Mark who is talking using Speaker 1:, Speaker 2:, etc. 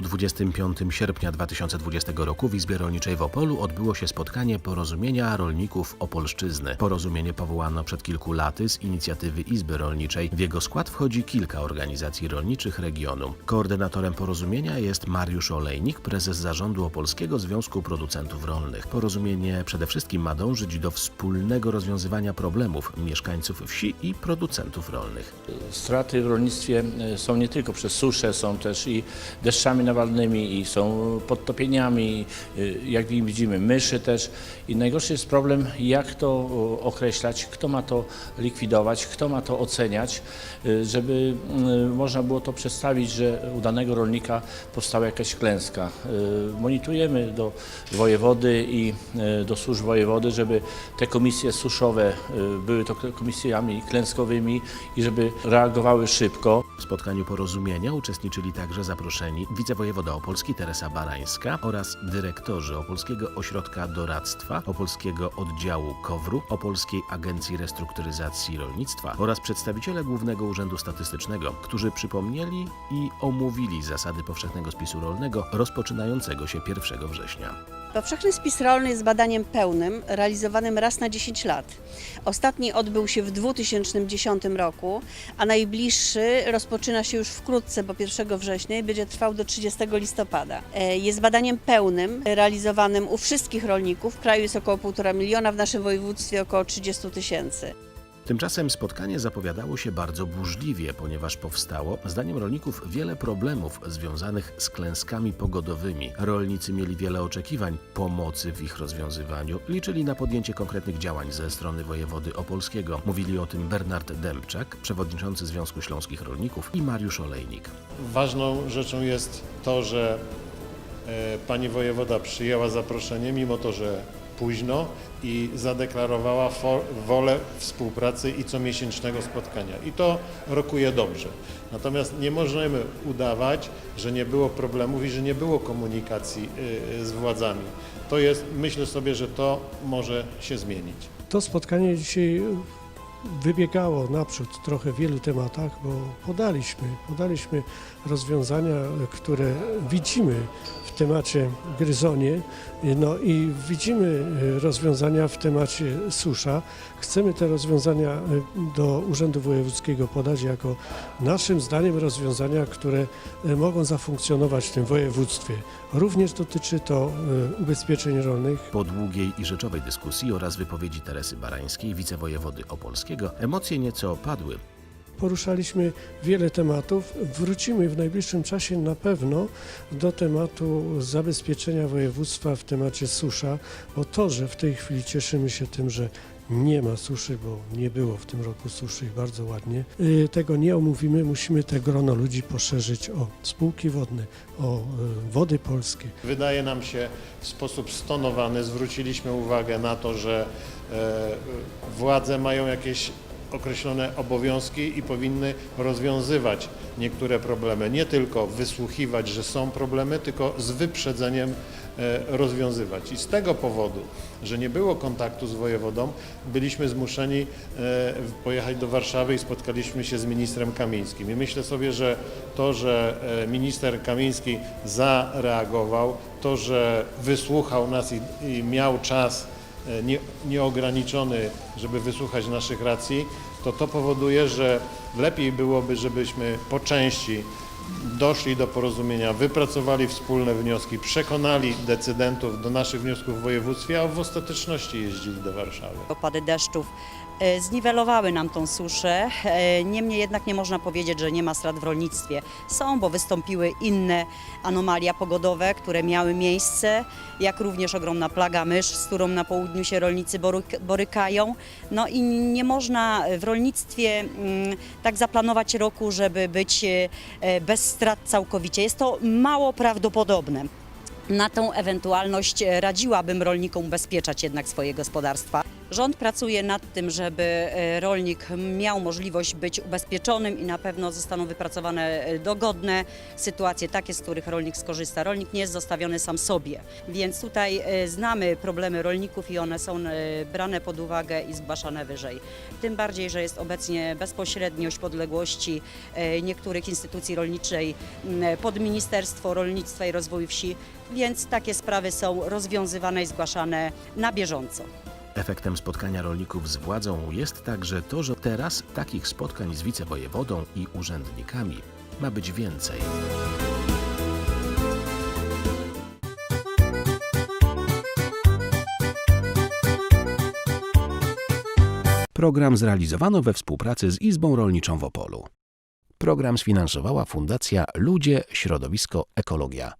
Speaker 1: dniu 25 sierpnia 2020 roku w Izbie Rolniczej w Opolu odbyło się spotkanie porozumienia rolników Opolszczyzny. Porozumienie powołano przed kilku laty z inicjatywy Izby Rolniczej. W jego skład wchodzi kilka organizacji rolniczych regionu. Koordynatorem porozumienia jest Mariusz Olejnik, prezes zarządu Opolskiego Związku Producentów Rolnych. Porozumienie przede wszystkim ma dążyć do wspólnego rozwiązywania problemów mieszkańców wsi i producentów rolnych.
Speaker 2: Straty w rolnictwie e, są nie tylko przez suszę, są też i deszczami nawalnymi, i są podtopieniami, y, jak widzimy, myszy też. I najgorszy jest problem, jak to o, określać, kto ma to likwidować, kto ma to oceniać, y, żeby y, można było to przedstawić, że u danego rolnika powstała jakaś klęska. Y, Monitorujemy do wojewody i y, do służb wojewody, żeby te komisje suszowe y, były to komisjami klęskowymi i żeby reagowały szybko.
Speaker 1: W spotkaniu porozumienia uczestniczyli także zaproszeni wicewojewoda opolski Teresa Barańska oraz dyrektorzy Opolskiego Ośrodka Doradztwa, Opolskiego Oddziału KOWR-u, Opolskiej Agencji Restrukturyzacji Rolnictwa oraz przedstawiciele Głównego Urzędu Statystycznego, którzy przypomnieli i omówili zasady powszechnego spisu rolnego rozpoczynającego się 1 września.
Speaker 3: Powszechny spis rolny jest badaniem pełnym, realizowanym raz na 10 lat. Ostatni odbył się w 2010 roku, a najbliższy rozpoczyna się już wkrótce, bo 1 września i będzie trwał do 30 listopada. E, Jest badaniem pełnym, realizowanym u wszystkich rolników. W kraju jest około 1,5 miliona, w naszym województwie około 30 tysięcy.
Speaker 1: Tymczasem spotkanie zapowiadało się bardzo burzliwie, ponieważ powstało, zdaniem rolników, wiele problemów związanych z klęskami pogodowymi. Rolnicy mieli wiele oczekiwań, pomocy w ich rozwiązywaniu, liczyli na podjęcie konkretnych działań ze strony wojewody opolskiego. Mówili o tym Bernard Dębczak, przewodniczący Związku Śląskich Rolników i Mariusz Olejnik.
Speaker 4: Ważną rzeczą jest to, że e, pani wojewoda przyjęła zaproszenie, mimo to, że późno i zadeklarowała wolę współpracy i comiesięcznego spotkania. I to rokuje dobrze. Natomiast nie możemy udawać, że nie było problemów i że nie było komunikacji y, z władzami. To jest, myślę sobie, że to może się zmienić.
Speaker 5: To spotkanie dzisiaj wybiegało naprzód trochę w wielu tematach, bo podaliśmy, podaliśmy rozwiązania, które widzimy w temacie gryzonie, no i widzimy rozwiązania w temacie susza. Chcemy te rozwiązania do Urzędu Wojewódzkiego podać jako naszym zdaniem rozwiązania, które mogą zafunkcjonować w tym województwie. Również dotyczy to ubezpieczeń rolnych,
Speaker 1: Po długiej i rzeczowej dyskusji oraz wypowiedzi Teresy Barańskiej, wicewojewody emocje nieco opadły.
Speaker 5: Poruszaliśmy wiele tematów. Wrócimy w najbliższym czasie na pewno do tematu zabezpieczenia województwa w temacie susza, bo to, że w tej chwili cieszymy się tym, że nie ma suszy, bo nie było w tym roku suszy i bardzo ładnie. y, Tego nie omówimy, musimy te grono ludzi poszerzyć o spółki wodne, o y, wody polskie.
Speaker 4: Wydaje nam się w sposób stonowany, zwróciliśmy uwagę na to, że e, władze mają jakieś określone obowiązki i powinny rozwiązywać niektóre problemy. Nie tylko wysłuchiwać, że są problemy, tylko z wyprzedzeniem e, rozwiązywać. I z tego powodu, że nie było kontaktu z wojewodą, byliśmy zmuszeni e, pojechać do Warszawy i spotkaliśmy się z ministrem Kamińskim. I myślę sobie, że to, że e, minister Kamiński zareagował, to, że wysłuchał nas i, i miał czas nie, nieograniczony, żeby wysłuchać naszych racji, to to powoduje, że lepiej byłoby, żebyśmy po części doszli do porozumienia, wypracowali wspólne wnioski, przekonali decydentów do naszych wniosków w województwie, a w ostateczności jeździli do Warszawy.
Speaker 6: Opady deszczów e, zniwelowały nam tą suszę. E, Niemniej jednak nie można powiedzieć, że nie ma strat w rolnictwie. Są, bo wystąpiły inne anomalia pogodowe, które miały miejsce, jak również ogromna plaga mysz, z którą na południu się rolnicy boryk- borykają. No i nie można w rolnictwie mm, tak zaplanować roku, żeby być e, bez strat całkowicie. Jest to mało prawdopodobne. Na tą ewentualność radziłabym rolnikom ubezpieczać jednak swoje gospodarstwa. Rząd pracuje nad tym, żeby e, rolnik miał możliwość być ubezpieczonym i na pewno zostaną wypracowane e, dogodne sytuacje, takie, z których rolnik skorzysta. Rolnik nie jest zostawiony sam sobie, więc tutaj e, znamy problemy rolników i one są brane pod uwagę i zgłaszane wyżej. Tym bardziej, że jest obecnie bezpośredniość podległości niektórych instytucji rolniczej pod Ministerstwo Rolnictwa i Rozwoju Wsi, więc takie sprawy są rozwiązywane i zgłaszane na bieżąco.
Speaker 1: Efektem spotkania rolników z władzą jest także to, że teraz takich spotkań z wicewojewodą i urzędnikami ma być więcej. Program zrealizowano we współpracy z Izbą Rolniczą w Opolu. Program sfinansowała Fundacja Ludzie, Środowisko, Ekologia.